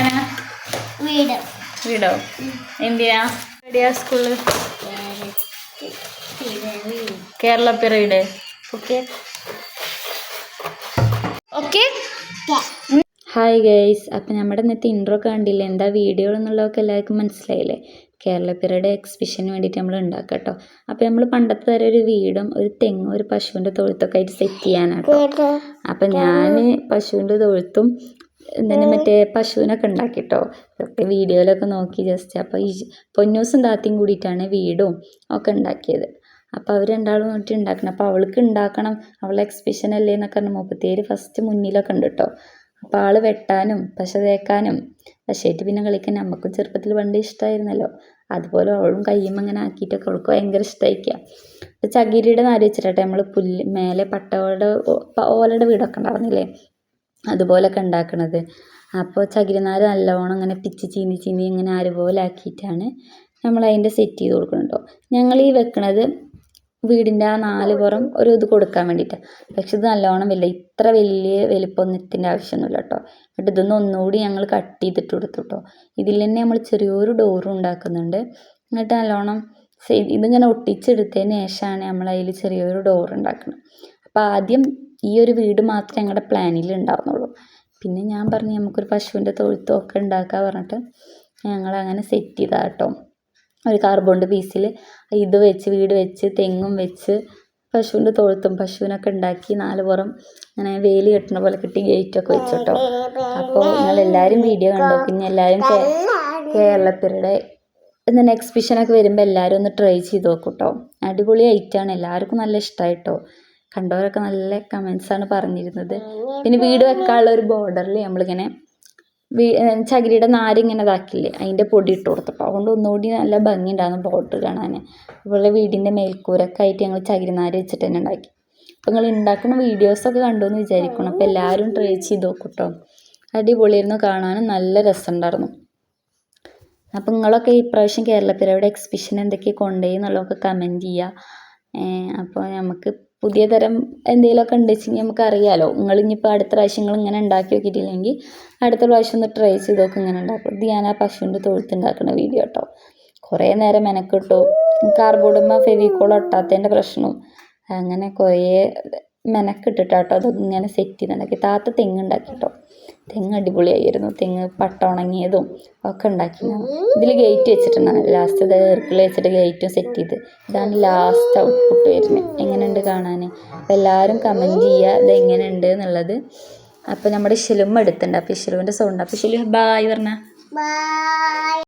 പോകാനാ വീട്. വീടോ? എന്തിനാ? എവിടെയാ സ്കൂൾ? കേരള പിറയുടെ ഓക്കെ. ഓക്കെ. Hi guys. അപ്പം നമ്മുടെ ഇന്നത്തെ ഇൻട്രോ കണ്ടില്ലേ? എന്താ വീഡിയോ എന്നുള്ളതൊക്കെ എല്ലാവർക്കും മനസ്സിലായില്ലേ? കേരളപ്പിറയുടെ എക്സിബിഷന് വേണ്ടിയിട്ട് നമ്മൾ ഉണ്ടാക്കാം കേട്ടോ അപ്പം നമ്മൾ പണ്ടത്തെ തരം ഒരു വീടും ഒരു തെങ്ങും ഒരു പശുവിന്റെ തൊഴുത്തൊക്കെ ആയിട്ട് സെറ്റ് ചെയ്യാനാട്ടോ. അപ്പം ഞാൻ പശുവിന്റെ തൊഴുത്തും എന്തിന് മറ്റേ പശുവിനൊക്കെ ഉണ്ടാക്കിട്ടോ. ഇതൊക്കെ വീഡിയോയിലൊക്കെ നോക്കി ജസ്റ്റ് അപ്പോൾ ഈ പൊന്നൂസും താത്തയും കൂടിയിട്ടാണ് വീടും ഒക്കെ ഉണ്ടാക്കിയത്. അപ്പോൾ അവർ രണ്ടാളും നോക്കി ഉണ്ടാക്കണം. അപ്പോൾ അവൾക്ക് ഉണ്ടാക്കണം. അവളെ എക്സിബിഷൻ അല്ലേ എന്നൊക്കെ പറഞ്ഞ് മുപ്പത്തേര് ഫസ്റ്റ് മുന്നിലൊക്കെ ഉണ്ട് കേട്ടോ അപ്പോൾ ആൾ വെട്ടാനും പശ തേക്കാനും പശയിട്ട് പിന്നെ കളിക്കാൻ നമുക്കും ചെറുപ്പത്തിൽ പണ്ട് ഇഷ്ടമായിരുന്നല്ലോ അതുപോലെ അവളും കയ്യും അങ്ങനെ ആക്കിയിട്ടൊക്കെ അവൾക്ക് ഭയങ്കര ഇഷ്ടമായിരിക്കുക അപ്പോൾ ചകിരിയുടെ നാല് വെച്ചിട്ടെ നമ്മൾ പുല്ല് മേലെ പട്ടകളുടെ ഓലയുടെ വീടൊക്കെ ഉണ്ടായിരുന്നില്ലേ അതുപോലൊക്കെ ഉണ്ടാക്കണത്. അപ്പോൾ ചകിരിനാര് നല്ലോണം ഇങ്ങനെ പിച്ച് ചീന്തി ചീന്തി ഇങ്ങനെ അരുപോലാക്കിയിട്ടാണ് പോലെ ആക്കിയിട്ടാണ് നമ്മൾ അതിന്റെ സെറ്റ് ചെയ്ത് കൊടുക്കുന്നുണ്ടോ ഞങ്ങൾ ഈ വെക്കണത് വീടിന്റെ ആ നാല് പുറം ഒരു ഇത് കൊടുക്കാൻ വേണ്ടിയിട്ടാണ് പക്ഷെ ഇത് നല്ലോണം വലിയ ഇത്ര വലിയ വലിപ്പമൊന്നത്തിന്റെ ആവശ്യമൊന്നുമില്ല കേട്ടോ എന്നിട്ട് ഇതൊന്നും ഒന്നുകൂടി ഞങ്ങൾ കട്ട് ചെയ്തിട്ട് കൊടുത്തു കേട്ടോ ഇതിൽ തന്നെ നമ്മൾ ചെറിയൊരു ഡോറും ഉണ്ടാക്കുന്നുണ്ട്. എന്നിട്ട് നല്ലോണം ഇതിങ്ങനെ ഒട്ടിച്ചെടുത്തതിന് ശേഷമാണ് നമ്മൾ അതിൽ ചെറിയൊരു ഡോർ ഉണ്ടാക്കുന്നത്. അപ്പോൾ ആദ്യം ഈ ഒരു വീട് മാത്രമേ ഞങ്ങളുടെ പ്ലാനിൽ ഉണ്ടായിരുന്നുള്ളൂ പിന്നെ ഞാൻ പറഞ്ഞു നമുക്കൊരു പശുവിന്റെ തൊഴുത്തൊക്കെ ഉണ്ടാക്കാൻ പറഞ്ഞിട്ട് ഞങ്ങൾ അങ്ങനെ സെറ്റ് ചെയ്താ കേട്ടോ ഒരു കാർബോണ്ട് പീസിൽ ഇത് വെച്ച് വീട് വെച്ച് തെങ്ങും വെച്ച് പശുവിന്റെ തൊഴുത്തും പശുവിനൊക്കെ ഉണ്ടാക്കി നാല് പുറം അങ്ങനെ വേലി കെട്ടണ പോലെ കിട്ടി ഗേറ്റൊക്കെ വെച്ചു കേട്ടോ അപ്പോൾ നിങ്ങൾ എല്ലാവരും വീഡിയോ കണ്ടോ? പിന്നെ എല്ലാവരും കേരളത്തിലൂടെ ഇങ്ങനെ എക്സിബിഷനൊക്കെ വരുമ്പോൾ എല്ലാവരും ഒന്ന് ട്രൈ ചെയ്ത് നോക്കൂട്ടോ കേട്ടോ അടിപൊളി ഐറ്റമാണ് എല്ലാവർക്കും നല്ല ഇഷ്ടമായി കേട്ടോ കണ്ടവരൊക്കെ നല്ല കമൻസ് ആണ് പറഞ്ഞിരുന്നത്. പിന്നെ വീട് വെക്കാനുള്ള ഒരു ബോർഡറിൽ നമ്മളിങ്ങനെ ചകിരിയുടെ നാര് ഇങ്ങനെ ഇതാക്കില്ലേ? അതിന്റെ പൊടി ഇട്ട് കൊടുത്തപ്പോൾ അതുകൊണ്ട് ഒന്നുകൂടി നല്ല ഭംഗി ഉണ്ടായിരുന്നു ബോർഡർ കാണാൻ അതുപോലെ വീടിന്റെ മേൽക്കൂരൊക്കെ ആയിട്ട് ഞങ്ങൾ ചകിരി നാര് വെച്ചിട്ട് തന്നെ ഉണ്ടാക്കി. അപ്പോൾ നിങ്ങൾ ഉണ്ടാക്കുന്ന വീഡിയോസൊക്കെ കണ്ടു എന്ന് വിചാരിക്കണം അപ്പോൾ എല്ലാവരും ട്രൈ ചെയ്ത് നോക്കും കേട്ടോ അടിപൊളിയായിരുന്നു കാണാനും നല്ല രസമുണ്ടായിരുന്നു. അപ്പോൾ നിങ്ങളൊക്കെ ഈ പ്രാവശ്യം കേരളപ്പിറയുടെ എക്സിബിഷൻ എന്തൊക്കെ കൊണ്ടുപോയി എന്നുള്ളതൊക്കെ കമന്റ് ചെയ്യുക. അപ്പോൾ നമുക്ക് പുതിയ തരം എന്തെങ്കിലുമൊക്കെ ഉണ്ട് വെച്ചെങ്കിൽ നമുക്ക് അറിയാമല്ലോ നിങ്ങൾ ഇനിയിപ്പോൾ അടുത്ത പ്രാവശ്യം നിങ്ങൾ ഇങ്ങനെ ഉണ്ടാക്കി നോക്കിയിട്ടില്ലെങ്കിൽ അടുത്ത പ്രാവശ്യം ഒന്ന് ട്രൈ ചെയ്ത് നോക്കും ഇങ്ങനെ ഉണ്ടാക്കും. ഇത് ഞാൻ ആ പശുവിന്റെ തൊഴുത്ത് ഉണ്ടാക്കുന്ന വീഡിയോ കേട്ടോ കുറേ നേരം മെനക്കിട്ടു. കാർബോർഡുമ്മ ഫെവിക്കോൾ ഒട്ടാത്തതിന്റെ പ്രശ്നവും അങ്ങനെ കുറേ മെനക്കിട്ടിട്ടാട്ടോ അതിങ്ങനെ സെറ്റ് ചെയ്തുണ്ടാക്കി താത്ത തെങ്ങ് ഉണ്ടാക്കി കേട്ടോ തെങ്ങ് അടിപൊളിയായിരുന്നു. തെങ്ങ് പട്ട ഉണങ്ങിയതും ഒക്കെ ഉണ്ടാക്കിയിരുന്നു ഇതിൽ ഗേറ്റ് വെച്ചിട്ടുണ്ടായിരുന്നു ലാസ്റ്റ് ഇത് വെച്ചിട്ട് ഗേറ്റും സെറ്റ് ചെയ്ത്. ഇതാണ് ലാസ്റ്റ് ഔട്ട്പുട്ട് വരുന്നത്. എങ്ങനെയുണ്ട് കാണാൻ അപ്പോൾ എല്ലാവരും കമന്റ് ചെയ്യുക. ഇത് എങ്ങനെയുണ്ട് എന്നുള്ളത്. അപ്പോൾ നമ്മുടെ ഷിലും എടുത്തിട്ടുണ്ട്. അപ്പോൾ ഷിലുവിന്റെ സൗണ്ട് അപ്പോൾ ഷിലു ബായ് പറഞ്ഞ.